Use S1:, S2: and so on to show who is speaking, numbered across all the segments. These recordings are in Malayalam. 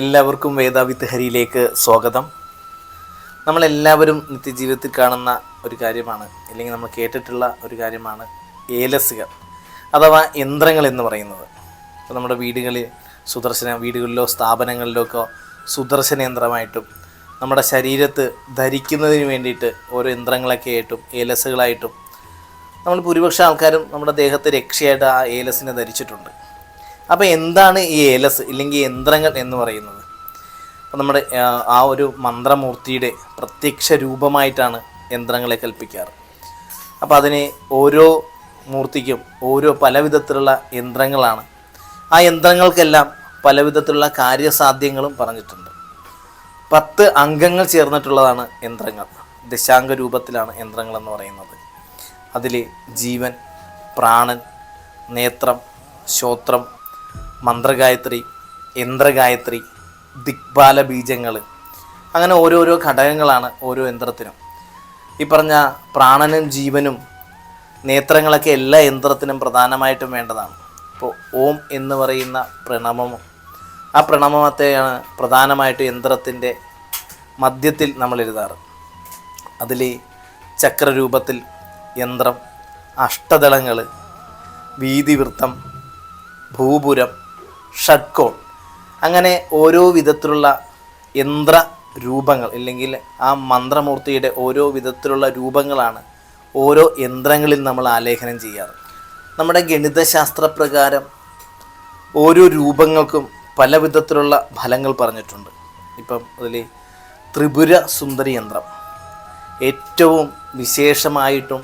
S1: എല്ലാവർക്കും വേദാവിത്ത് ഹരിയിലേക്ക് സ്വാഗതം. നമ്മളെല്ലാവരും നിത്യജീവിതത്തിൽ കാണുന്ന ഒരു കാര്യമാണ് അല്ലെങ്കിൽ നമ്മൾ കേട്ടിട്ടുള്ള ഒരു കാര്യമാണ് ഏലസുകൾ അഥവാ യന്ത്രങ്ങൾ എന്ന് പറയുന്നത്. ഇപ്പോൾ നമ്മുടെ വീടുകളിൽ സുദർശന വീടുകളിലോ സ്ഥാപനങ്ങളിലോ സുദർശന യന്ത്രമായിട്ടും നമ്മുടെ ശരീരത്ത് ധരിക്കുന്നതിന് വേണ്ടിയിട്ട് ഓരോ യന്ത്രങ്ങളൊക്കെ ആയിട്ടും ഏലസുകളായിട്ടും നമ്മൾ ഭൂരിപക്ഷം ആൾക്കാരും നമ്മുടെ ദേഹത്തെ രക്ഷയായിട്ട് ആ ഏലസിനെ ധരിച്ചിട്ടുണ്ട്. അപ്പോൾ എന്താണ് ഈ ഏലസ് ഇല്ലെങ്കിൽ യന്ത്രങ്ങൾ എന്ന് പറയുന്നത്? അപ്പോൾ നമ്മുടെ ആ, ഒരു മന്ത്രമൂർത്തിയുടെ പ്രത്യക്ഷ രൂപമായിട്ടാണ് യന്ത്രങ്ങളെ കൽപ്പിക്കാറ്. അപ്പോൾ അതിന് ഓരോ മൂർത്തിക്കും ഓരോ പല വിധത്തിലുള്ള യന്ത്രങ്ങളാണ്. ആ യന്ത്രങ്ങൾക്കെല്ലാം പല വിധത്തിലുള്ള കാര്യസാധ്യങ്ങളും പറഞ്ഞിട്ടുണ്ട്. പത്ത് അംഗങ്ങൾ ചേർന്നിട്ടുള്ളതാണ് യന്ത്രങ്ങൾ. ദശാംഗ രൂപത്തിലാണ് യന്ത്രങ്ങൾ എന്ന് പറയുന്നത്. അതിൽ ജീവൻ പ്രാണൻ നേത്രം ശ്രോത്രം മന്ത്രഗായത്രി യന്ത്രഗായത്രി ദിക്പാല ബീജങ്ങൾ അങ്ങനെ ഓരോരോ ഘടകങ്ങളാണ് ഓരോ യന്ത്രത്തിനും. ഈ പറഞ്ഞ പ്രാണനും ജീവനും നേത്രങ്ങളൊക്കെ എല്ലാ യന്ത്രത്തിനും പ്രധാനമായിട്ടും വേണ്ടതാണ്. ഇപ്പോൾ ഓം എന്ന് പറയുന്ന പ്രണമം ആ പ്രണമത്തെയാണ് പ്രധാനമായിട്ട് യന്ത്രത്തിന്റെ മധ്യത്തിൽ നമ്മൾ എഴുതാറ്. അതിൽ ചക്രരൂപത്തിൽ യന്ത്രം അഷ്ടദളങ്ങൾ വീതിവൃത്തം ഭൂപുരം ഷഡ്കോൺ അങ്ങനെ ഓരോ വിധത്തിലുള്ള യന്ത്ര രൂപങ്ങൾ അല്ലെങ്കിൽ ആ മന്ത്രമൂർത്തിയുടെ ഓരോ വിധത്തിലുള്ള രൂപങ്ങളാണ് ഓരോ യന്ത്രങ്ങളിൽ നമ്മൾ ആലേഖനം ചെയ്യാറ്. നമ്മുടെ ഗണിതശാസ്ത്ര പ്രകാരം ഓരോ രൂപങ്ങൾക്കും പല വിധത്തിലുള്ള ഫലങ്ങൾ പറഞ്ഞിട്ടുണ്ട്. ഇപ്പം അതിൽ ത്രിപുര സുന്ദരി യന്ത്രം ഏറ്റവും വിശേഷമായിട്ടും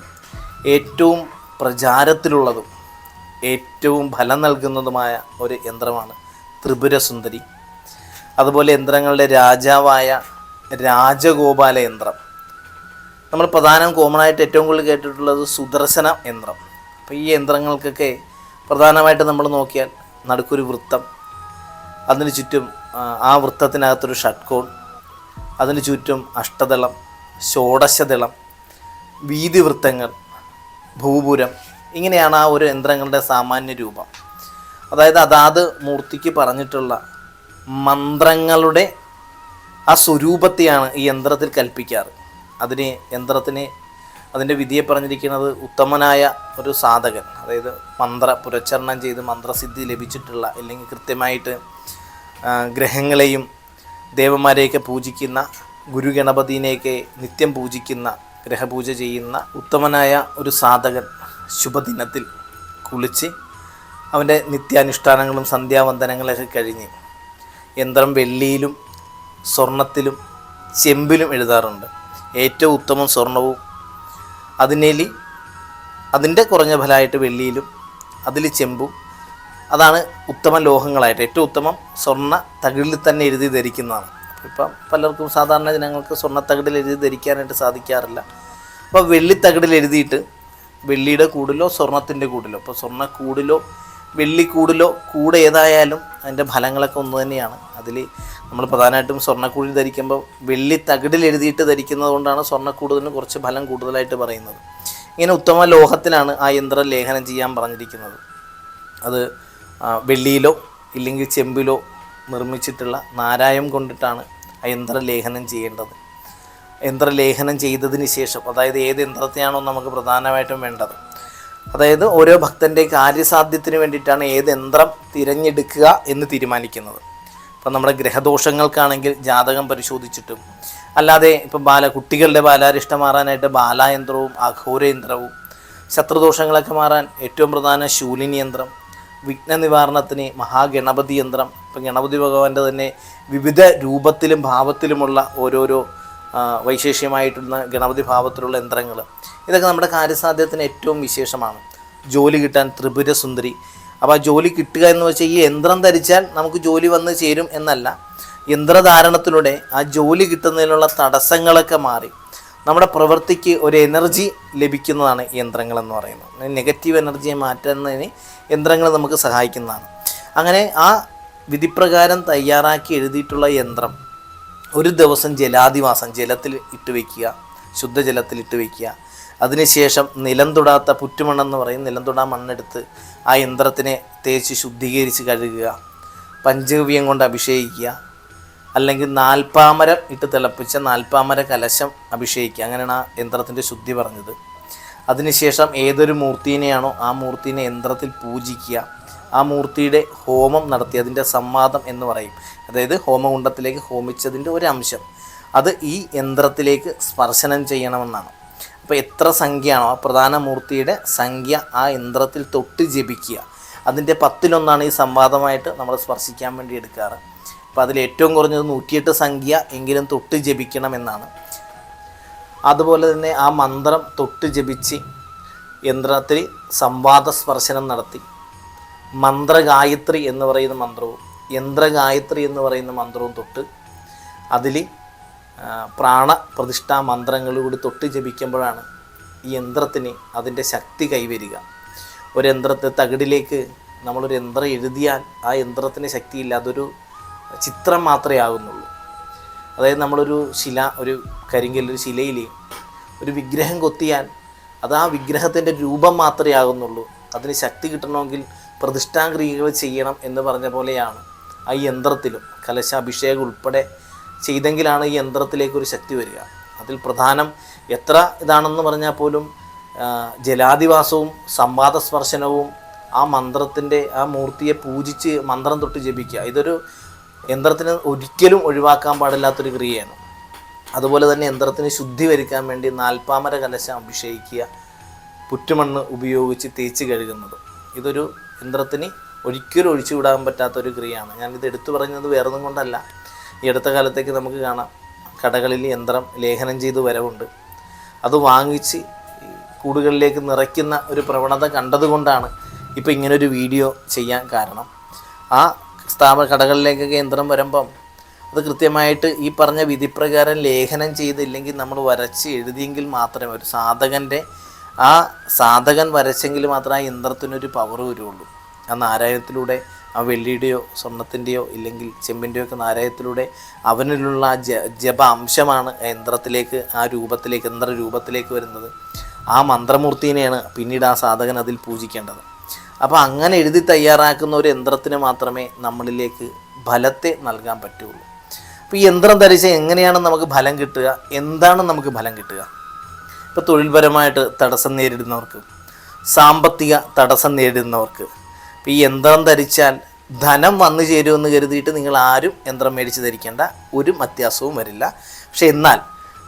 S1: ഏറ്റവും പ്രചാരത്തിലുള്ളതും ഏറ്റവും ഫലം നൽകുന്നതുമായ ഒരു യന്ത്രമാണ് ത്രിപുര സുന്ദരി അതുപോലെ യന്ത്രങ്ങളുടെ രാജാവായ രാജഗോപാല യന്ത്രം. നമ്മൾ പ്രധാനം കോമണായിട്ട് ഏറ്റവും കൂടുതൽ കേട്ടിട്ടുള്ളത് സുദർശന യന്ത്രം. അപ്പോൾ ഈ യന്ത്രങ്ങൾക്കൊക്കെ പ്രധാനമായിട്ട് നമ്മൾ നോക്കിയാൽ നടുക്കൊരു വൃത്തം അതിന് ചുറ്റും ആ, വൃത്തത്തിനകത്തൊരു ഷട്ട്കോൺ അതിന് ചുറ്റും അഷ്ടദളം ഷോഡശദളം വീതിവൃത്തങ്ങൾ ഭൂപുരം ഇങ്ങനെയാണ് ആ ഒരു യന്ത്രങ്ങളുടെ സാമാന്യ രൂപം. അതായത് അതാത് മൂർത്തിക്ക് പറഞ്ഞിട്ടുള്ള മന്ത്രങ്ങളുടെ ആ സ്വരൂപത്തെയാണ് ഈ യന്ത്രത്തിൽ കൽപ്പിക്കാറ്. അതിന് യന്ത്രത്തിന് അതിന്റെ വിധിയെ പറഞ്ഞിരിക്കുന്നത് ഉത്തമനായ ഒരു സാധകൻ അതായത് മന്ത്ര പുരച്ചരണം ചെയ്ത് മന്ത്രസിദ്ധി ലഭിച്ചിട്ടുള്ള അല്ലെങ്കിൽ കൃത്യമായിട്ട് ഗ്രഹങ്ങളെയും ദേവന്മാരെയൊക്കെ പൂജിക്കുന്ന ഗുരുഗണപതിനെയൊക്കെ നിത്യം പൂജിക്കുന്ന ഗ്രഹപൂജ ചെയ്യുന്ന ഉത്തമനായ ഒരു സാധകൻ ശുഭദിനത്തിൽ കുളിച്ച് അവന്റെ നിത്യാനുഷ്ഠാനങ്ങളും സന്ധ്യാവന്ദനങ്ങളൊക്കെ കഴിഞ്ഞ് യന്ത്രം വെള്ളിയിലും സ്വർണത്തിലും ചെമ്പിലും എഴുതാറുണ്ട്. ഏറ്റവും ഉത്തമം സ്വർണവും. അതിനേലി അതിന്റെ കുറഞ്ഞ ഫലമായിട്ട് വെള്ളിയിലും അതിൽ ചെമ്പും. അതാണ് ഉത്തമ ലോഹങ്ങളായിട്ട് ഏറ്റവും ഉത്തമം. സ്വർണ തകിടിൽ തന്നെ എഴുതി ധരിക്കുന്നതാണ്. ഇപ്പം പലർക്കും സാധാരണ ജനങ്ങൾക്ക് സ്വർണ തകിടിൽ എഴുതി ധരിക്കാനായിട്ട് സാധിക്കാറില്ല. അപ്പോൾ വെള്ളി തകിടിൽ എഴുതിയിട്ട് വെള്ളിയുടെ കൂടിലോ സ്വർണത്തിന്റെ കൂടിലോ? അപ്പോൾ സ്വർണ കൂടിലോ വെള്ളി കൂടിലോ കൂടെ ഏതായാലും അതിന്റെ ഫലങ്ങളൊക്കെ ഒന്ന് തന്നെയാണ്. അതിൽ നമ്മൾ പ്രധാനമായിട്ടും സ്വർണക്കൂടിൽ ധരിക്കുമ്പോൾ വെള്ളി തകിടിൽ എഴുതിയിട്ട് ധരിക്കുന്നത് കൊണ്ടാണ് സ്വർണക്കൂടുതലിന് കുറച്ച് ഫലം കൂടുതലായിട്ട് പറയുന്നത്. ഇങ്ങനെ ഉത്തമ ലോഹത്തിലാണ് ആ യന്ത്രം ലേഖനം ചെയ്യാൻ പറഞ്ഞിരിക്കുന്നത്. അത് വെള്ളിയിലോ ഇല്ലെങ്കിൽ ചെമ്പിലോ നിർമ്മിച്ചിട്ടുള്ള നാരായം കൊണ്ടിട്ടാണ് ആ യന്ത്രം ലേഖനം ചെയ്യേണ്ടത്. യന്ത്രലേഖനം ചെയ്തതിന് ശേഷം അതായത് ഏത് യന്ത്രത്തെയാണോ നമുക്ക് പ്രധാനമായിട്ടും വേണ്ടത്. അതായത് ഓരോ ഭക്തന്റെ കാര്യസാധ്യത്തിന് വേണ്ടിയിട്ടാണ് ഏത് യന്ത്രം തിരഞ്ഞെടുക്കുക എന്ന് തീരുമാനിക്കുന്നത്. ഇപ്പം നമ്മുടെ ഗ്രഹദോഷങ്ങൾക്കാണെങ്കിൽ ജാതകം പരിശോധിച്ചിട്ടും അല്ലാതെ ഇപ്പം ബാല കുട്ടികളുടെ ബാലാരിഷ്ടം മാറാനായിട്ട് ബാലായന്ത്രവും അഘോരയന്ത്രവും ശത്രുദോഷങ്ങളൊക്കെ മാറാൻ ഏറ്റവും പ്രധാന ശൂലിനി യന്ത്രം വിഘ്ന നിവാരണത്തിന് മഹാഗണപതി യന്ത്രം ഇപ്പം ഗണപതി ഭഗവാന്റെ തന്നെ വിവിധ രൂപത്തിലും ഭാവത്തിലുമുള്ള ഓരോരോ വൈശേഷ്യമായിട്ടുള്ള ഗണപതി ഭാവത്തിലുള്ള യന്ത്രങ്ങൾ. ഇതൊക്കെ നമ്മുടെ കാര്യസാധ്യത്തിന് ഏറ്റവും വിശേഷമാണ്. ജോലി കിട്ടാൻ ത്രിപുര സുന്ദരി അപ്പോൾ ആ ജോലി കിട്ടുക എന്ന് വെച്ചാൽ ഈ യന്ത്രം ധരിച്ചാൽ നമുക്ക് ജോലി വന്ന് ചേരും എന്നല്ല. യന്ത്രധാരണത്തിലൂടെ ആ ജോലി കിട്ടുന്നതിനുള്ള തടസ്സങ്ങളൊക്കെ മാറി. നമ്മുടെ പ്രവൃത്തിക്ക് ഒരു എനർജി ലഭിക്കുന്നതാണ് യന്ത്രങ്ങൾ എന്ന് പറയുന്നത്. നെഗറ്റീവ് എനർജിയെ മാറ്റുന്നതിന് യന്ത്രങ്ങൾ നമുക്ക് സഹായിക്കുന്നതാണ്. അങ്ങനെ ആ വിധിപ്രകാരം തയ്യാറാക്കി എഴുതിയിട്ടുള്ള യന്ത്രം ഒരു ദിവസം ജലാധിവാസം ജലത്തിൽ ഇട്ട് വയ്ക്കുക ശുദ്ധജലത്തിൽ ഇട്ട് വയ്ക്കുക അതിനുശേഷം നിലം തൊടാത്ത പുറ്റുമണ്ണെന്ന് പറയും. നിലം തൊടാ മണ്ണെടുത്ത് ആ യന്ത്രത്തിനെ തേച്ച് ശുദ്ധീകരിച്ച് കഴുകുക. പഞ്ചഗവ്യം കൊണ്ട് അഭിഷേകിക്കുക. അല്ലെങ്കിൽ നാൽപ്പാമരം ഇട്ട് തിളപ്പിച്ച നാൽപ്പാമര കലശം അഭിഷേകിക്കുക. അങ്ങനെയാണ് ആ യന്ത്രത്തിന്റെ ശുദ്ധി പറഞ്ഞത്. അതിനുശേഷം ഏതൊരു മൂർത്തിനെയാണോ ആ മൂർത്തിനെ യന്ത്രത്തിൽ പൂജിക്കുക. ആ മൂർത്തിയുടെ ഹോമം നടത്തി അതിന്റെ സംവാദം എന്ന് പറയും. അതായത് ഹോമകുണ്ടത്തിലേക്ക് ഹോമിച്ചതിന്റെ ഒരു അംശം. അത് ഈ യന്ത്രത്തിലേക്ക് സ്പർശനം ചെയ്യണമെന്നാണ്. അപ്പോൾ എത്ര സംഖ്യയാണോ ആ പ്രധാന മൂർത്തിയുടെ സംഖ്യ ആ യന്ത്രത്തിൽ തൊട്ട് ജപിക്കുക. അതിന്റെ പത്തിലൊന്നാണ് ഈ സംവാദമായിട്ട് നമ്മൾ സ്പർശിക്കാൻ വേണ്ടി എടുക്കാറ്. അപ്പോൾ അതിൽ ഏറ്റവും കുറഞ്ഞത് നൂറ്റിയെട്ട് സംഖ്യ എങ്കിലും തൊട്ട് ജപിക്കണമെന്നാണ്. അതുപോലെ തന്നെ ആ മന്ത്രം തൊട്ട് ജപിച്ച് യന്ത്രത്തിൽ സംവാദ സ്പർശനം നടത്തി. മന്ത്രഗായത്രി എന്ന് പറയുന്ന മന്ത്രവും യന്ത്രഗായത്രി എന്ന് പറയുന്ന മന്ത്രവും തൊട്ട് അതിൽ പ്രാണപ്രതിഷ്ഠാ മന്ത്രങ്ങളിലൂടെ തൊട്ട് ജപിക്കുമ്പോഴാണ് ഈ യന്ത്രത്തിന് അതിന്റെ ശക്തി കൈവരിക. ഒരു യന്ത്രത്തെ തകിടിലേക്ക് നമ്മളൊരു യന്ത്രം എഴുതിയാൽ ആ യന്ത്രത്തിന് ശക്തിയില്ല അതൊരു ചിത്രം മാത്രമേ ആകുന്നുള്ളൂ. അതായത് നമ്മളൊരു ശില ഒരു കരിങ്കൽ ഒരു ശിലയിൽ ഒരു വിഗ്രഹം കൊത്തിയാൽ അത് ആ വിഗ്രഹത്തിന്റെ രൂപം മാത്രമേ ആകുന്നുള്ളൂ. അതിന് ശക്തി കിട്ടണമെങ്കിൽ പ്രതിഷ്ഠാക്രിയകൾ ചെയ്യണം എന്ന് പറഞ്ഞ പോലെയാണ് ആ യന്ത്രത്തിലും കലശാഭിഷേകം ഉൾപ്പെടെ ചെയ്തെങ്കിലാണ് ഈ യന്ത്രത്തിലേക്ക് ഒരു ശക്തി വരിക. അതിൽ പ്രധാനം എത്ര ഇതാണെന്ന് പറഞ്ഞാൽ പോലും ജലാധിവാസവും സംവാദ സ്പർശനവും ആ മന്ത്രത്തിന്റെ ആ മൂർത്തിയെ പൂജിച്ച് മന്ത്രം തൊട്ട് ജപിക്കുക. ഇതൊരു യന്ത്രത്തിന് ഒരിക്കലും ഒഴിവാക്കാൻ പാടില്ലാത്തൊരു ക്രിയയാണ്. അതുപോലെ തന്നെ യന്ത്രത്തിന് ശുദ്ധി വരിക്കാൻ വേണ്ടി നാൽപ്പാമര കലശം അഭിഷേകിക്കുക പുറ്റുമണ്ണ് ഉപയോഗിച്ച് തേച്ച് കഴുകുന്നത്. ഇതൊരു യന്ത്രത്തിന് ഒരിക്കലും ഒഴിച്ചുവിടാൻ പറ്റാത്തൊരു ക്രിയയാണ്. ഞാനിത് എടുത്തു പറയുന്നത് വേറൊന്നും കൊണ്ടല്ല. ഈ അടുത്ത കാലത്തേക്ക് നമുക്ക് കാണാം. കടകളിൽ യന്ത്രം ലേഖനം ചെയ്ത് വരവുണ്ട്. അത് വാങ്ങിച്ച് കൂടുകളിലേക്ക് നിറയ്ക്കുന്ന ഒരു പ്രവണത കണ്ടതുകൊണ്ടാണ് ഇപ്പോൾ ഇങ്ങനൊരു വീഡിയോ ചെയ്യാൻ കാരണം. ആ സ്ഥാപന കടകളിലേക്കൊക്കെ യന്ത്രം വരുമ്പം അത് കൃത്യമായിട്ട് ഈ പറഞ്ഞ വിധിപ്രകാരം ലേഖനം ചെയ്തില്ലെങ്കിൽ നമ്മൾ വരച്ച് എഴുതിയെങ്കിൽ മാത്രമേ ഒരു സാധകന്റെ ആ സാധകൻ വരച്ചെങ്കിൽ മാത്രമേ ആ യന്ത്രത്തിനൊരു പവർ വരുള്ളൂ. ആ നാരായണത്തിലൂടെ ആ വെള്ളിയുടെയോ സ്വർണത്തിന്റെയോ ഇല്ലെങ്കിൽ ചെമ്പിന്റെയോ ഒക്കെ നാരായണത്തിലൂടെ അവനിലുള്ള ആ ജ ജപ അംശമാണ് യന്ത്രത്തിലേക്ക് ആ രൂപത്തിലേക്ക് യന്ത്ര രൂപത്തിലേക്ക് വരുന്നത്. ആ മന്ത്രമൂർത്തിനെയാണ് പിന്നീട് ആ സാധകൻ അതിൽ പൂജിക്കേണ്ടത്. അപ്പോൾ അങ്ങനെ എഴുതി തയ്യാറാക്കുന്ന ഒരു യന്ത്രത്തിന് മാത്രമേ നമ്മളിലേക്ക് ഫലത്തെ നൽകാൻ പറ്റുള്ളൂ. അപ്പോൾ ഈ യന്ത്രം ധരിച്ച് എങ്ങനെയാണ് നമുക്ക് ഫലം കിട്ടുക? എന്താണ് നമുക്ക് ഫലം കിട്ടുക? ഇപ്പോൾ തൊഴിൽപരമായിട്ട് തടസ്സം നേരിടുന്നവർക്ക് സാമ്പത്തിക തടസ്സം നേരിടുന്നവർക്ക് ഇപ്പോൾ ഈ യന്ത്രം ധരിച്ചാൽ ധനം വന്നു ചേരുമെന്ന് കരുതിയിട്ട് നിങ്ങൾ ആരും യന്ത്രം മേടിച്ച് ധരിക്കേണ്ട ഒരു അത്യാസവും വരില്ല. പക്ഷെ എന്നാൽ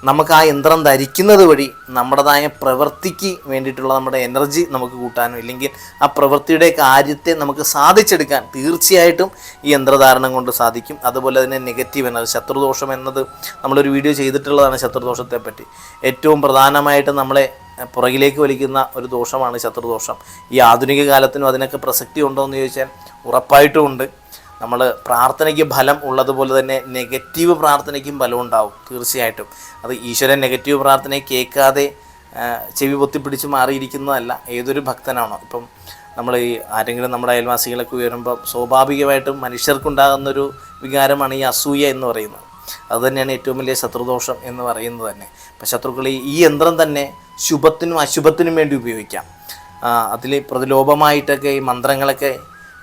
S1: നമുക്ക് ആ യന്ത്രം ധരിക്കുന്നത് വഴി നമ്മുടേതായ പ്രവൃത്തിക്ക് വേണ്ടിയിട്ടുള്ള നമ്മുടെ എനർജി നമുക്ക് കൂട്ടാനും ഇല്ലെങ്കിൽ ആ പ്രവൃത്തിയുടെ കാര്യത്തെ നമുക്ക് സാധിച്ചെടുക്കാൻ തീർച്ചയായിട്ടും ഈ യന്ത്രധാരണം കൊണ്ട് സാധിക്കും. അതുപോലെ തന്നെ നെഗറ്റീവ് എനർജി ശത്രുദോഷം എന്നത് നമ്മളൊരു വീഡിയോ ചെയ്തിട്ടുള്ളതാണ് ശത്രുദോഷത്തെ പറ്റി. ഏറ്റവും പ്രധാനമായിട്ട് നമ്മളെ പുറകിലേക്ക് വലിക്കുന്ന ഒരു ദോഷമാണ് ശത്രുദോഷം. ഈ ആധുനിക കാലത്തിനും അതിനൊക്കെ പ്രസക്തി ഉണ്ടോ എന്ന് ചോദിച്ചാൽ ഉറപ്പായിട്ടും ഉണ്ട്. നമ്മൾ പ്രാർത്ഥനയ്ക്ക് ഫലം ഉള്ളതുപോലെ തന്നെ നെഗറ്റീവ് പ്രാർത്ഥനയ്ക്കും ഫലം ഉണ്ടാവും തീർച്ചയായിട്ടും. അത് ഈശ്വരൻ നെഗറ്റീവ് പ്രാർത്ഥനയെ കേൾക്കാതെ ചെവി പൊത്തിപ്പിടിച്ച് മാറിയിരിക്കുന്നതല്ല ഏതൊരു ഭക്തനാണോ. ഇപ്പം നമ്മൾ ഈ ആരെങ്കിലും നമ്മുടെ അയൽവാസികളൊക്കെ ഉയരുമ്പോൾ സ്വാഭാവികമായിട്ടും മനുഷ്യർക്കുണ്ടാകുന്നൊരു വികാരമാണ് ഈ അസൂയ എന്ന് പറയുന്നത്. അതുതന്നെയാണ് ഏറ്റവും വലിയ ശത്രുദോഷം എന്ന് പറയുന്നത് തന്നെ. അപ്പം ശത്രുക്കൾ ഈ യന്ത്രം തന്നെ ശുഭത്തിനും അശുഭത്തിനും വേണ്ടി ഉപയോഗിക്കാം. അതിൽ പ്രതിലോഭമായിട്ടൊക്കെ ഈ മന്ത്രങ്ങളൊക്കെ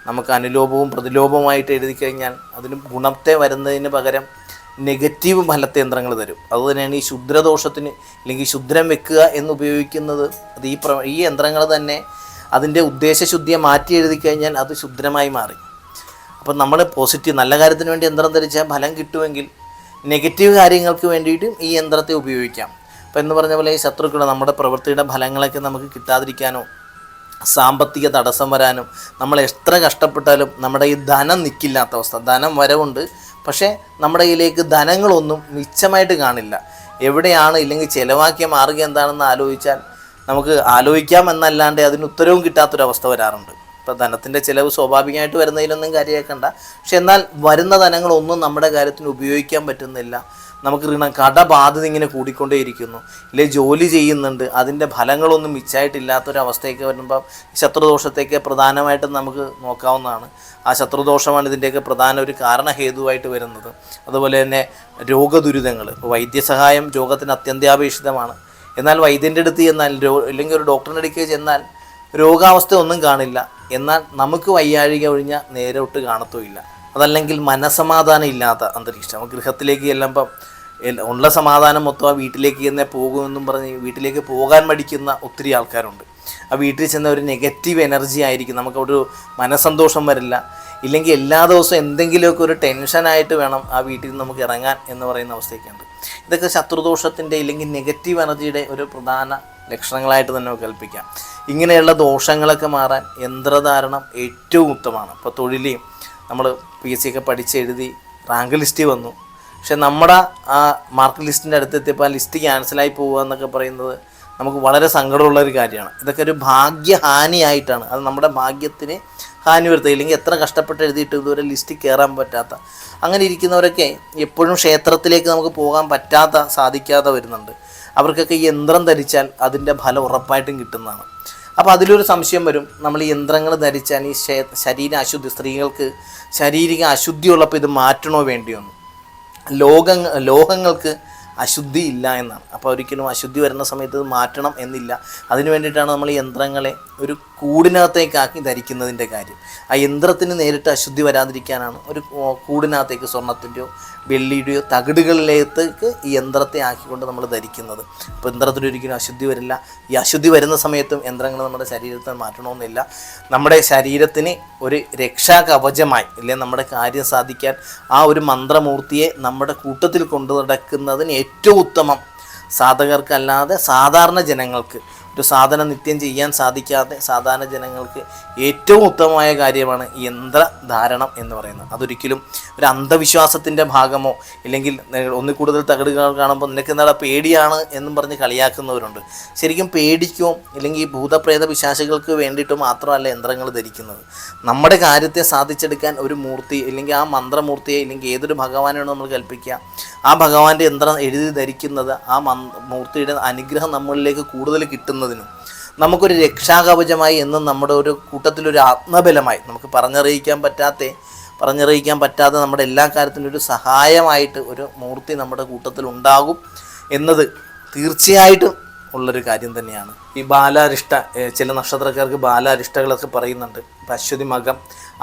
S1: നമുക്ക് അനുലോപവും പ്രതിലോപവുമായിട്ട് എഴുതി കഴിഞ്ഞാൽ അതിന് ഗുണത്തെ വരുന്നതിന് പകരം നെഗറ്റീവ് ഫലത്തെ യന്ത്രങ്ങൾ തരും അതുതന്നെയാണ് ഈ ശുദ്രദോഷത്തിന് അല്ലെങ്കിൽ ശുദ്രം വെക്കുക എന്ന് ഉപയോഗിക്കുന്നത്. അത് ഈ പ്ര ഈ യന്ത്രങ്ങൾ തന്നെ അതിന്റെ ഉദ്ദേശശുദ്ധിയെ മാറ്റി എഴുതി കഴിഞ്ഞാൽ അത് ശുദ്രമായി മാറി. അപ്പം നമ്മൾ പോസിറ്റീവ് നല്ല കാര്യത്തിന് വേണ്ടി യന്ത്രം ധരിച്ചാൽ ഫലം കിട്ടുമെങ്കിൽ നെഗറ്റീവ് കാര്യങ്ങൾക്ക് വേണ്ടിയിട്ടും ഈ യന്ത്രത്തെ ഉപയോഗിക്കാം. അപ്പം എന്ന് പറഞ്ഞ പോലെ ഈ ശത്രുക്കൾ നമ്മുടെ പ്രവൃത്തിയുടെ ഫലങ്ങളൊക്കെ നമുക്ക് കിട്ടാതിരിക്കാനോ സാമ്പത്തിക തടസ്സം വരാനും നമ്മൾ എത്ര കഷ്ടപ്പെട്ടാലും നമ്മുടെ ഈ ധനം നിൽക്കില്ലാത്ത അവസ്ഥ. ധനം വരവുണ്ട് പക്ഷേ നമ്മുടെ ഇതിലേക്ക് ധനങ്ങളൊന്നും മിച്ചമായിട്ട് കാണില്ല. എവിടെയാണ് ഇല്ലെങ്കിൽ ചിലവാക്കിയ മാർഗം എന്താണെന്ന് ആലോചിച്ചാൽ നമുക്ക് ആലോചിക്കാം എന്നല്ലാണ്ട് അതിന് ഉത്തരവും കിട്ടാത്തൊരവസ്ഥ വരാറുണ്ട്. ഇപ്പം ധനത്തിന്റെ ചിലവ് സ്വാഭാവികമായിട്ട് വരുന്നതിലൊന്നും കാര്യമാക്കണ്ട. പക്ഷെ എന്നാൽ വരുന്ന ധനങ്ങളൊന്നും നമ്മുടെ കാര്യത്തിന് ഉപയോഗിക്കാൻ പറ്റുന്നില്ല. നമുക്ക് ഋണം കടബാധ്യത ഇങ്ങനെ കൂടിക്കൊണ്ടേയിരിക്കുന്നു. ഇല്ലേ ജോലി ചെയ്യുന്നുണ്ട്. അതിന്റെ ഫലങ്ങളൊന്നും മിച്ചായിട്ടില്ലാത്തൊരവസ്ഥയൊക്കെ വരുമ്പം ശത്രുദോഷത്തേക്ക് പ്രധാനമായിട്ടും നമുക്ക് നോക്കാവുന്നതാണ്. ആ ശത്രുദോഷമാണ് ഇതിന്റെയൊക്കെ പ്രധാന ഒരു കാരണഹേതുവായിട്ട് വരുന്നത്. അതുപോലെ തന്നെ രോഗദുരിതങ്ങൾ. വൈദ്യസഹായം രോഗത്തിന് അത്യന്താപേക്ഷിതമാണ്. എന്നാൽ വൈദ്യന്റെ അടുത്ത് ചെന്നാൽ രോ ഇല്ലെങ്കിൽ ഒരു ഡോക്ടറിന്റെ അടുക്കേ ചെന്നാൽ രോഗാവസ്ഥ ഒന്നും കാണില്ല. എന്നാൽ നമുക്ക് വയ്യാഴിക ഒഴിഞ്ഞാൽ നേരോട്ട് കാണത്തുമില്ല. അതല്ലെങ്കിൽ മനസമാധാനം ഇല്ലാത്ത അന്തരീക്ഷം. ഗൃഹത്തിലേക്ക് ചെല്ലുമ്പം ഉള്ള സമാധാനം മൊത്തം ആ വീട്ടിലേക്ക് തന്നെ പോകുമെന്നും പറഞ്ഞ് വീട്ടിലേക്ക് പോകാൻ മടിക്കുന്ന ഒത്തിരി ആൾക്കാരുണ്ട്. ആ വീട്ടിൽ ചെന്ന ഒരു നെഗറ്റീവ് എനർജി ആയിരിക്കും. നമുക്ക് ഒരു മനസ്സന്തോഷം വരില്ല. ഇല്ലെങ്കിൽ എല്ലാ ദിവസവും എന്തെങ്കിലുമൊക്കെ ഒരു ടെൻഷനായിട്ട് വേണം ആ വീട്ടിൽ നിന്ന് നമുക്ക് ഇറങ്ങാൻ എന്ന് പറയുന്ന അവസ്ഥയൊക്കെയുണ്ട്. ഇതൊക്കെ ശത്രുദോഷത്തിന്റെ ഇല്ലെങ്കിൽ നെഗറ്റീവ് എനർജിയുടെ ഒരു പ്രധാന ലക്ഷണങ്ങളായിട്ട് തന്നെ കൽപ്പിക്കാം. ഇങ്ങനെയുള്ള ദോഷങ്ങളൊക്കെ മാറാൻ യന്ത്രധാരണം ഏറ്റവും ഉത്തമമാണ്. ഇപ്പോൾ തൊഴിലെയും നമ്മൾ പി എസ് സി ഒക്കെ പഠിച്ചെഴുതി റാങ്ക് ലിസ്റ്റ് വന്നു. പക്ഷെ നമ്മുടെ ആ മാർക്ക് ലിസ്റ്റിന്റെ അടുത്തെത്തിയപ്പോൾ ആ ലിസ്റ്റ് ക്യാൻസലായി പോവുക എന്നൊക്കെ പറയുന്നത് നമുക്ക് വളരെ സങ്കടമുള്ള ഒരു കാര്യമാണ്. ഇതൊക്കെ ഒരു ഭാഗ്യഹാനിയായിട്ടാണ് അത് നമ്മുടെ ഭാഗ്യത്തിന് ഹാനി വരുത്തുക. ഇല്ലെങ്കിൽ എത്ര കഷ്ടപ്പെട്ട് എഴുതിയിട്ട് ഇതുവരെ ലിസ്റ്റിൽ കയറാൻ പറ്റാത്ത. അങ്ങനെ ഇരിക്കുന്നവരൊക്കെ എപ്പോഴും ക്ഷേത്രത്തിലേക്ക് നമുക്ക് പോകാൻ പറ്റാത്ത സാധിക്കാതെ വരുന്നുണ്ട്. അവർക്കൊക്കെ യന്ത്രം ധരിച്ചാൽ അതിന്റെ ഫലം ഉറപ്പായിട്ടും കിട്ടുന്നതാണ്. അപ്പോൾ അതിലൊരു സംശയം വരും. നമ്മൾ ഈ യന്ത്രങ്ങൾ ധരിച്ചാൽ ഈ ശരീര അശുദ്ധി സ്ത്രീകൾക്ക് ശാരീരിക അശുദ്ധി ഉള്ളപ്പോൾ ഇത് മാറ്റണോ വേണ്ടിയോ ലോകങ്ങ ലോഹങ്ങൾക്ക് അശുദ്ധി ഇല്ല എന്നാണ്. അപ്പോൾ ഒരിക്കലും അശുദ്ധി വരുന്ന സമയത്ത് മാറ്റണം എന്നില്ല. അതിന് വേണ്ടിയിട്ടാണ് നമ്മൾ യന്ത്രങ്ങളെ ഒരു കൂടിനകത്തേക്കാക്കി ധരിക്കുന്നതിന്റെ കാര്യം. ആ യന്ത്രത്തിന് നേരിട്ട് അശുദ്ധി വരാതിരിക്കാനാണ് ഒരു കൂടിനകത്തേക്ക് സ്വർണത്തിന്റെയോ വെള്ളിയുടെയോ തകിടുകളിലേക്ക് ഈ യന്ത്രത്തെ ആക്കിക്കൊണ്ട് നമ്മൾ ധരിക്കുന്നത്. അപ്പോൾ യന്ത്രത്തിന് ഒരിക്കലും അശുദ്ധി വരില്ല. ഈ അശുദ്ധി വരുന്ന സമയത്തും യന്ത്രങ്ങൾ നമ്മുടെ ശരീരത്തെ മാറ്റണമെന്നില്ല. നമ്മുടെ ശരീരത്തിന് ഒരു രക്ഷാ കവചമായി അല്ലെങ്കിൽ നമ്മുടെ കാര്യം സാധിക്കാൻ ആ ഒരു മന്ത്രമൂർത്തിയെ നമ്മുടെ കൂട്ടത്തിൽ കൊണ്ടു നടക്കുന്നതിന് ഏറ്റവും ഉത്തമം സാധകർക്കല്ലാതെ സാധാരണ ജനങ്ങൾക്ക് ഒരു സാധനം നിത്യം ചെയ്യാൻ സാധിക്കാതെ സാധാരണ ജനങ്ങൾക്ക് ഏറ്റവും ഉത്തമമായ കാര്യമാണ് യന്ത്രധാരണം എന്ന് പറയുന്നത്. അതൊരിക്കലും ഒരു അന്ധവിശ്വാസത്തിന്റെ ഭാഗമോ ഇല്ലെങ്കിൽ ഒന്നിൽ കൂടുതൽ തകടുകൾ കാണുമ്പോൾ നിനക്ക് എന്താ പേടിയാണ് എന്നും പറഞ്ഞ് കളിയാക്കുന്നവരുണ്ട്. ശരിക്കും പേടിക്കോ ഇല്ലെങ്കിൽ ഭൂതപ്രേത വിശ്വാസികൾക്ക് വേണ്ടിയിട്ട് മാത്രമല്ല യന്ത്രങ്ങൾ ധരിക്കുന്നത്. നമ്മുടെ കാര്യത്തെ സാധിച്ചെടുക്കാൻ ഒരു മൂർത്തി ഇല്ലെങ്കിൽ ആ മന്ത്രമൂർത്തിയെ ഇല്ലെങ്കിൽ ഏതൊരു ഭഗവാനാണ് നമ്മൾ കൽപ്പിക്കുക. ആ ഭഗവാന്റെ യന്ത്രം എഴുതി ധരിക്കുന്നത് ആ മൂർത്തിയുടെ അനുഗ്രഹം നമ്മളിലേക്ക് കൂടുതൽ കിട്ടുന്നതിനും നമുക്കൊരു രക്ഷാകവചമായി എന്നും നമ്മുടെ ഒരു കൂട്ടത്തിലൊരു ആത്മബലമായി നമുക്ക് പറഞ്ഞറിയിക്കാൻ പറ്റാത്ത പറഞ്ഞറിയിക്കാൻ പറ്റാതെ നമ്മുടെ എല്ലാ കാര്യത്തിനും ഒരു സഹായമായിട്ട് ഒരു മൂർത്തി നമ്മുടെ കൂട്ടത്തിൽ ഉണ്ടാകും എന്നത് തീർച്ചയായിട്ടും ഉള്ളൊരു കാര്യം തന്നെയാണ്. ഈ ബാലാരിഷ്ട ചില നക്ഷത്രക്കാർക്ക് ബാലാരിഷ്ടകളൊക്കെ പറയുന്നുണ്ട്. ഇപ്പം അശ്വതി മകം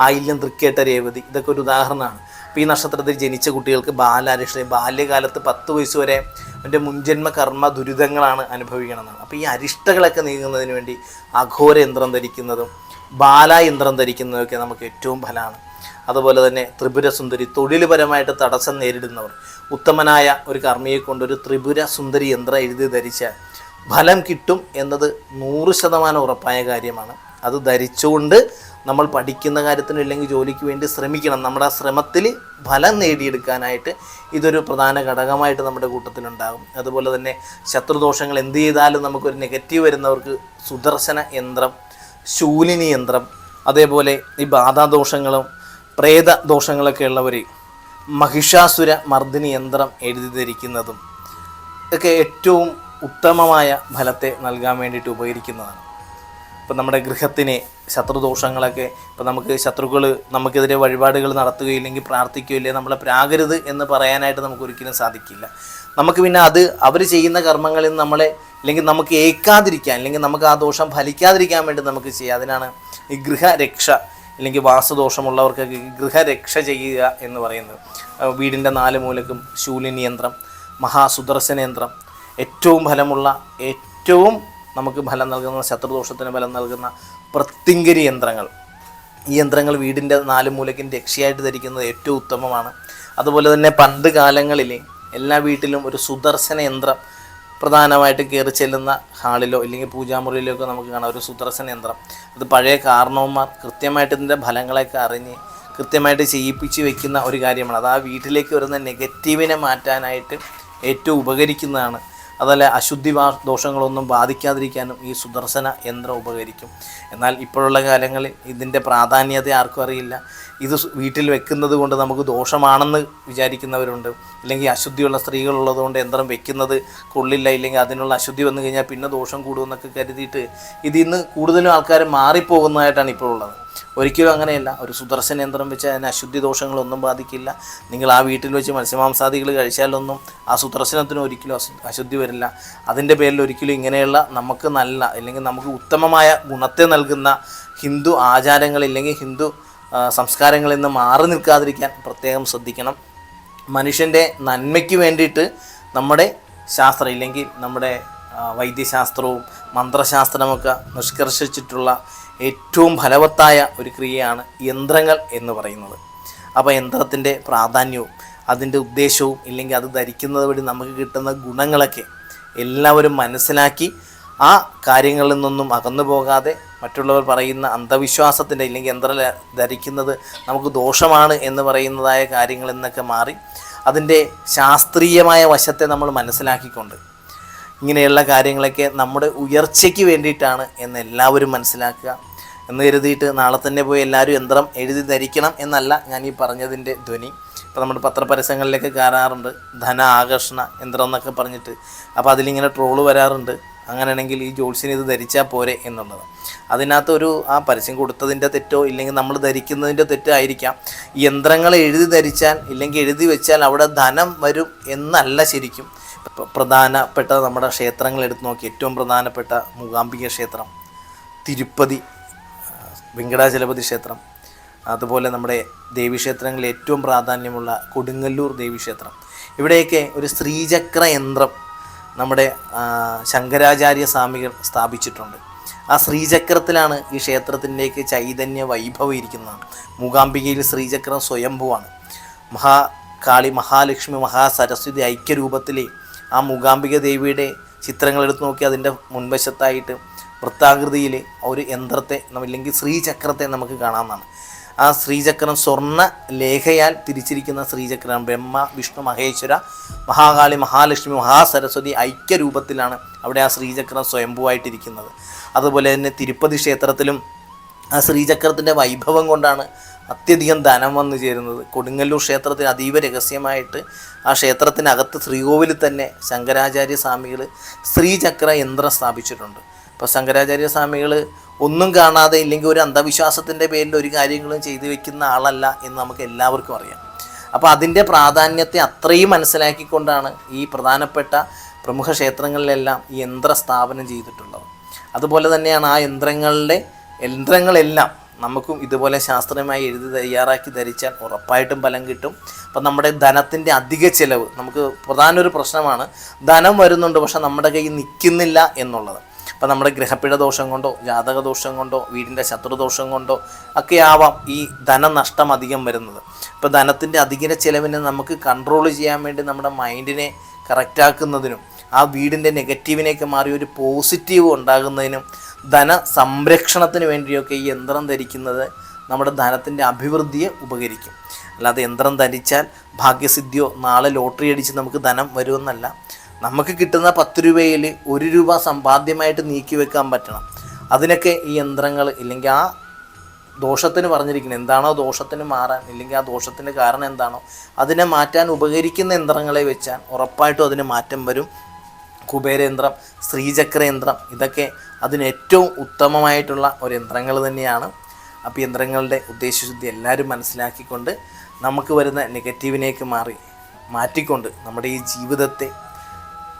S1: ആയില്യം തൃക്കേട്ട രേവതി ഇതൊക്കെ ഒരു ഉദാഹരണമാണ്. ഈ നക്ഷത്രത്തിൽ ജനിച്ച കുട്ടികൾക്ക് ബാലാരിഷ്ട ബാല്യകാലത്ത് പത്ത് വയസ്സ് വരെ അവന്റെ മുൻജന്മ കർമ്മ ദുരിതങ്ങളാണ് അനുഭവിക്കണമെന്നാണ്. അപ്പോൾ ഈ അരിഷ്ടകളൊക്കെ നീങ്ങുന്നതിന് വേണ്ടി അഘോര യന്ത്രം ധരിക്കുന്നതും ബാല യന്ത്രം ധരിക്കുന്നതൊക്കെ നമുക്ക് ഏറ്റവും ഫലമാണ്. അതുപോലെ തന്നെ ത്രിപുര സുന്ദരി തൊഴിൽപരമായിട്ട് തടസ്സം നേരിടുന്നവർ. ഉത്തമനായ ഒരു കർമ്മിയെ കൊണ്ട് ഒരു ത്രിപുര സുന്ദരി യന്ത്രം എഴുതി ധരിച്ച ഫലം കിട്ടും എന്നത് നൂറ് ശതമാനം ഉറപ്പായ കാര്യമാണ്. അത് ധരിച്ചുകൊണ്ട് നമ്മൾ പഠിക്കുന്ന കാര്യത്തിനും ഇല്ലെങ്കിൽ ജോലിക്ക് വേണ്ടി ശ്രമിക്കണം. നമ്മുടെ ആ ശ്രമത്തിൽ ഫലം നേടിയെടുക്കാനായിട്ട് ഇതൊരു പ്രധാന ഘടകമായിട്ട് നമ്മുടെ കൂട്ടത്തിലുണ്ടാകും. അതുപോലെ തന്നെ ശത്രുദോഷങ്ങൾ എന്ത് ചെയ്താലും നമുക്കൊരു നെഗറ്റീവ് വരുന്നവർക്ക് സുദർശന യന്ത്രം ശൂലിനി യന്ത്രം അതേപോലെ ഈ ബാധാദോഷങ്ങളും പ്രേത ദോഷങ്ങളൊക്കെ ഉള്ളവർ മഹിഷാസുര മർദ്ദിനി യന്ത്രം എഴുതി ധരിക്കുന്നതും ഇതൊക്കെ ഏറ്റവും ഉത്തമമായ ഫലത്തെ നൽകാൻ വേണ്ടിയിട്ട് ഉപകരിക്കുന്നതാണ്. ഇപ്പം നമ്മുടെ ഗൃഹത്തിന് ശത്രുദോഷങ്ങളൊക്കെ ഇപ്പം നമുക്ക് ശത്രുക്കൾ നമുക്കെതിരെ വഴിപാടുകൾ നടത്തുകയില്ലെങ്കിൽ പ്രാർത്ഥിക്കുകയില്ലേ നമ്മളെ പ്രാകരുത് എന്ന് പറയാനായിട്ട് നമുക്ക് ഒരിക്കലും സാധിക്കില്ല. നമുക്ക് പിന്നെ അത് അവർ ചെയ്യുന്ന കർമ്മങ്ങളിൽ നമ്മളെ അല്ലെങ്കിൽ നമുക്ക് ഏക്കാതിരിക്കാൻ അല്ലെങ്കിൽ നമുക്ക് ആ ദോഷം ഫലിക്കാതിരിക്കാൻ വേണ്ടി നമുക്ക് ചെയ്യാം. അതിനാണ് ഈ ഗൃഹരക്ഷ അല്ലെങ്കിൽ വാസദോഷമുള്ളവർക്കൊക്കെ ഗൃഹരക്ഷ ചെയ്യുക എന്ന് പറയുന്നത്. വീടിന്റെ നാല് മൂലക്കും ശൂലിനി യന്ത്രം മഹാസുദർശന യന്ത്രം ഏറ്റവും ഫലമുള്ള ഏറ്റവും നമുക്ക് ഫലം നൽകുന്ന ശത്രുദോഷത്തിന് ഫലം നൽകുന്ന പ്രത്യങ്കരി യന്ത്രങ്ങൾ. ഈ യന്ത്രങ്ങൾ വീടിന്റെ നാല് മൂലയ്ക്കും രക്ഷയായിട്ട് ധരിക്കുന്നത് ഏറ്റവും ഉത്തമമാണ്. അതുപോലെ തന്നെ പണ്ട് കാലങ്ങളിൽ എല്ലാ വീട്ടിലും ഒരു സുദർശന യന്ത്രം പ്രധാനമായിട്ട് കയറി ചെല്ലുന്ന ഹാളിലോ ഇല്ലെങ്കിൽ പൂജാമുറിയിലോ ഒക്കെ നമുക്ക് കാണാം. ഒരു സുദർശന യന്ത്രം. അത് പഴയ കാരണവന്മാർ കൃത്യമായിട്ട് ഇതിന്റെ ഫലങ്ങളൊക്കെ അറിഞ്ഞ് കൃത്യമായിട്ട് ചെയ്യിപ്പിച്ച് വെക്കുന്ന ഒരു കാര്യമാണ്. അത് ആ വീട്ടിലേക്ക് വരുന്ന നെഗറ്റീവിനെ മാറ്റാനായിട്ട് ഏറ്റവും ഉപകരിക്കുന്നതാണ് അതല്ല അശുദ്ധി ദോഷങ്ങളൊന്നും ബാധിക്കാതിരിക്കാനും ഈ സുദർശന യന്ത്രം ഉപകരിക്കും. എന്നാൽ ഇപ്പോഴുള്ള കാലങ്ങളിൽ ഇതിന്റെ പ്രാധാന്യത ആർക്കും അറിയില്ല. ഇത് വീട്ടിൽ വെക്കുന്നത് കൊണ്ട് നമുക്ക് ദോഷമാണെന്ന് വിചാരിക്കുന്നവരുണ്ട്. അല്ലെങ്കിൽ അശുദ്ധിയുള്ള സ്ത്രീകളുള്ളത് കൊണ്ട് യന്ത്രം വെക്കുന്നത് കൊള്ളില്ല. ഇല്ലെങ്കിൽ അതിനുള്ള അശുദ്ധി വന്നു കഴിഞ്ഞാൽ പിന്നെ ദോഷം കൂടുമെന്നൊക്കെ കരുതിയിട്ട് ഇതിൽ നിന്ന് കൂടുതലും ആൾക്കാർ മാറിപ്പോകുന്നതായിട്ടാണ് ഇപ്പോൾ ഉള്ളത് ഒരിക്കലും അങ്ങനെയല്ല. ഒരു സുദർശന യന്ത്രം വെച്ച് അതിന് അശുദ്ധി ദോഷങ്ങളൊന്നും ബാധിക്കില്ല. നിങ്ങൾ ആ വീട്ടിൽ വെച്ച് മത്സ്യമാംസാദികൾ കഴിച്ചാലൊന്നും ആ സുദർശനത്തിന് ഒരിക്കലും അശു അശുദ്ധി വരില്ല. അതിന്റെ പേരിൽ ഒരിക്കലും ഇങ്ങനെയുള്ള നമുക്ക് നല്ല അല്ലെങ്കിൽ നമുക്ക് ഉത്തമമായ ഗുണത്തെ നൽകുന്ന ഹിന്ദു ആചാരങ്ങൾ ഇല്ലെങ്കിൽ ഹിന്ദു സംസ്കാരങ്ങളിൽ നിന്ന് മാറി നിൽക്കാതിരിക്കാൻ പ്രത്യേകം ശ്രദ്ധിക്കണം. മനുഷ്യന്റെ നന്മയ്ക്ക് വേണ്ടിയിട്ട് നമ്മുടെ ശാസ്ത്രം ഇല്ലെങ്കിൽ നമ്മുടെ വൈദ്യശാസ്ത്രവും മന്ത്രശാസ്ത്രമൊക്കെ നിഷ്കർഷിച്ചിട്ടുള്ള ഏറ്റവും ഫലവത്തായ ഒരു ക്രിയയാണ് യന്ത്രങ്ങൾ എന്ന് പറയുന്നത്. അപ്പോൾ യന്ത്രത്തിന്റെ പ്രാധാന്യവും അതിന്റെ ഉദ്ദേശവും ഇല്ലെങ്കിൽ അത് ധരിക്കുന്നത് വഴി നമുക്ക് കിട്ടുന്ന ഗുണങ്ങളൊക്കെ എല്ലാവരും മനസ്സിലാക്കി ആ കാര്യങ്ങളിൽ നിന്നും അകന്നു പോകാതെ മറ്റുള്ളവർ പറയുന്ന അന്ധവിശ്വാസത്തിന്റെ ഇല്ലെങ്കിൽ യന്ത്രം ധരിക്കുന്നത് നമുക്ക് ദോഷമാണ് എന്ന് പറയുന്നതായ കാര്യങ്ങളിൽ നിന്നൊക്കെ മാറി അതിന്റെ ശാസ്ത്രീയമായ വശത്തെ നമ്മൾ മനസ്സിലാക്കിക്കൊണ്ട് ഇങ്ങനെയുള്ള കാര്യങ്ങളൊക്കെ നമ്മുടെ ഉയർച്ചയ്ക്ക് വേണ്ടിയിട്ടാണ് എന്ന് എല്ലാവരും മനസ്സിലാക്കുക. എന്ന് കരുതിയിട്ട് നാളെ തന്നെ പോയി എല്ലാവരും യന്ത്രം എഴുതി ധരിക്കണം എന്നല്ല ഞാൻ ഈ പറഞ്ഞതിന്റെ ധ്വനി. ഇപ്പോൾ നമ്മുടെ പത്രപരസ്യങ്ങളിലൊക്കെ കയറാറുണ്ട്. ധന ആകർഷണ യന്ത്രം എന്നൊക്കെ പറഞ്ഞിട്ട്. അപ്പോൾ അതിലിങ്ങനെ ട്രോൾ വരാറുണ്ട്. അങ്ങനെയാണെങ്കിൽ ഈ ജോത്സ്യന് ഇത് ധരിച്ചാൽ പോരെ എന്നുള്ളത്. അതിനകത്ത് ഒരു ആ പരസ്യം കൊടുത്തതിന്റെ തെറ്റോ ഇല്ലെങ്കിൽ നമ്മൾ ധരിക്കുന്നതിന്റെ തെറ്റോ ആയിരിക്കാം. യന്ത്രങ്ങൾ എഴുതി ധരിച്ചാൽ ഇല്ലെങ്കിൽ എഴുതി വെച്ചാൽ അവിടെ ധനം വരും എന്നല്ല ശരിക്കും. പ്ര- പ്രധാനപ്പെട്ട നമ്മുടെ ക്ഷേത്രങ്ങൾ എടുത്ത് നോക്കി. ഏറ്റവും പ്രധാനപ്പെട്ട മൂകാംബിക ക്ഷേത്രം. തിരുപ്പതി വെങ്കടാചലപതി ക്ഷേത്രം അതുപോലെ നമ്മുടെ ദേവീക്ഷേത്രങ്ങളിൽ ഏറ്റവും പ്രാധാന്യമുള്ള കൊടുങ്ങല്ലൂർ ദേവീക്ഷേത്രം. ഇവിടെയൊക്കെ ഒരു സ്ത്രീചക്ര യന്ത്രം നമ്മുടെ ശങ്കരാചാര്യ സ്വാമികൾ സ്ഥാപിച്ചിട്ടുണ്ട്. ആ ശ്രീചക്രത്തിലാണ് ഈ ക്ഷേത്രത്തിന്റെയൊക്കെ ചൈതന്യ വൈഭവം ഇരിക്കുന്നതാണ് മൂകാംബികയിൽ ശ്രീചക്രം സ്വയംഭുവാണ്. മഹാകാളി മഹാലക്ഷ്മി മഹാസരസ്വതി ഐക്യരൂപത്തിലെ ആ മൂകാംബിക ദേവിയുടെ ചിത്രങ്ങൾ എടുത്തു നോക്കി അതിന്റെ മുൻവശത്തായിട്ട് വൃത്താകൃതിയിൽ ഒരു യന്ത്രത്തെ ഇല്ലെങ്കിൽ ശ്രീചക്രത്തെ നമുക്ക് കാണാവുന്നതാണ്. ആ ശ്രീചക്രം സ്വർണ ലേഖയാൽ തിരിച്ചിരിക്കുന്ന ശ്രീചക്രം ബ്രഹ്മ വിഷ്ണു മഹേശ്വര മഹാകാളി മഹാലക്ഷ്മി മഹാസരസ്വതി ഐക്യരൂപത്തിലാണ് അവിടെ ആ ശ്രീചക്രം സ്വയംഭുവായിട്ടിരിക്കുന്നത്. അതുപോലെ തന്നെ തിരുപ്പതി ക്ഷേത്രത്തിലും ആ ശ്രീചക്രത്തിന്റെ വൈഭവം കൊണ്ടാണ് അത്യധികം ധനം വന്നു ചേരുന്നത്. കൊടുങ്ങല്ലൂർ ക്ഷേത്രത്തിൽ അതീവ രഹസ്യമായിട്ട് ആ ക്ഷേത്രത്തിനകത്ത് ശ്രീകോവിലിൽ തന്നെ ശങ്കരാചാര്യ സ്വാമികൾ ശ്രീചക്ര യന്ത്രം സ്ഥാപിച്ചിട്ടുണ്ട്. അപ്പോൾ ശങ്കരാചാര്യ സ്വാമികൾ ഒന്നും കാണാതെ ഇല്ലെങ്കിൽ ഒരു അന്ധവിശ്വാസത്തിന്റെ പേരിൽ ഒരു കാര്യങ്ങളും ചെയ്തു വെക്കുന്ന ആളല്ല എന്ന് നമുക്ക് എല്ലാവർക്കും അറിയാം. അപ്പോൾ അതിന്റെ പ്രാധാന്യത്തെ അത്രയും മനസ്സിലാക്കിക്കൊണ്ടാണ് ഈ പ്രധാനപ്പെട്ട പ്രമുഖ ക്ഷേത്രങ്ങളിലെല്ലാം ഈ യന്ത്ര സ്ഥാപനം ചെയ്തിട്ടുള്ളത്. അതുപോലെ തന്നെയാണ് ആ യന്ത്രങ്ങളുടെ യന്ത്രങ്ങളെല്ലാം നമുക്കും ഇതുപോലെ ശാസ്ത്രീയമായി എഴുതി തയ്യാറാക്കി ധരിച്ചാൽ ഉറപ്പായിട്ടും ഫലം കിട്ടും. അപ്പം നമ്മുടെ ധനത്തിന്റെ അധിക ചിലവ് നമുക്ക് പ്രധാന ഒരു പ്രശ്നമാണ്. ധനം വരുന്നുണ്ട് പക്ഷെ നമ്മുടെ കയ്യിൽ നിൽക്കുന്നില്ല എന്നുള്ളത്. അപ്പം നമ്മുടെ ഗ്രഹപ്പിഴ ദോഷം കൊണ്ടോ ജാതക ദോഷം കൊണ്ടോ വീടിന്റെ ശത്രുദോഷം കൊണ്ടോ ഒക്കെ ആവാം ഈ ധനനഷ്ടം അധികം വരുന്നത്. ഇപ്പോൾ ധനത്തിന്റെ അധിക ചിലവിനെ നമുക്ക് കൺട്രോൾ ചെയ്യാൻ വേണ്ടി നമ്മുടെ മൈൻഡിനെ കറക്റ്റാക്കുന്നതിനും ആ വീടിന്റെ നെഗറ്റീവിനെയൊക്കെ മാറി ഒരു പോസിറ്റീവ് ഉണ്ടാകുന്നതിനും ധന സംരക്ഷണത്തിന് വേണ്ടിയൊക്കെ ഈ യന്ത്രം ധരിക്കുന്നത് നമ്മുടെ ധനത്തിന്റെ അഭിവൃദ്ധിയെ ഉപകരിക്കും. അല്ലാതെ യന്ത്രം ധരിച്ചാൽ ഭാഗ്യസിദ്ധിയോ നാളെ ലോട്ടറി അടിച്ച് നമുക്ക് ധനം വരുമെന്നല്ല. നമുക്ക് കിട്ടുന്ന പത്ത് രൂപയിൽ ഒരു രൂപ സമ്പാദ്യമായിട്ട് നീക്കി വെക്കാൻ പറ്റണം. അതിനൊക്കെ ഈ യന്ത്രങ്ങൾ ഇല്ലെങ്കിൽ ആ ദോഷത്തിന് പറഞ്ഞിരിക്കുന്നത് എന്താണോ ദോഷത്തിന് മാറാൻ ഇല്ലെങ്കിൽ ആ ദോഷത്തിന്റെ കാരണം എന്താണോ അതിനെ മാറ്റാൻ ഉപകരിക്കുന്ന യന്ത്രങ്ങളെ വെച്ചാൽ ഉറപ്പായിട്ടും അതിന് മാറ്റം വരും. കുബേരയന്ത്രം ശ്രീചക്രയന്ത്രം ഇതൊക്കെ അതിന് ഏറ്റവും ഉത്തമമായിട്ടുള്ള ഒരു യന്ത്രങ്ങൾ തന്നെയാണ്. അപ്പോൾ യന്ത്രങ്ങളുടെ ഉദ്ദേശശുദ്ധി എല്ലാവരും മനസ്സിലാക്കിക്കൊണ്ട് നമുക്ക് വരുന്ന നെഗറ്റീവിനേക്ക് മാറി മാറ്റിക്കൊണ്ട് നമ്മുടെ ഈ ജീവിതത്തെ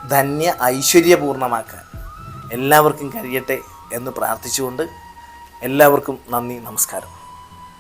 S1: ധന്യ ഐശ്വര്യപൂർണമാക്കാൻ എല്ലാവർക്കും കഴിയട്ടെ എന്ന് പ്രാർത്ഥിച്ചുകൊണ്ട് എല്ലാവർക്കും നന്ദി നമസ്കാരം.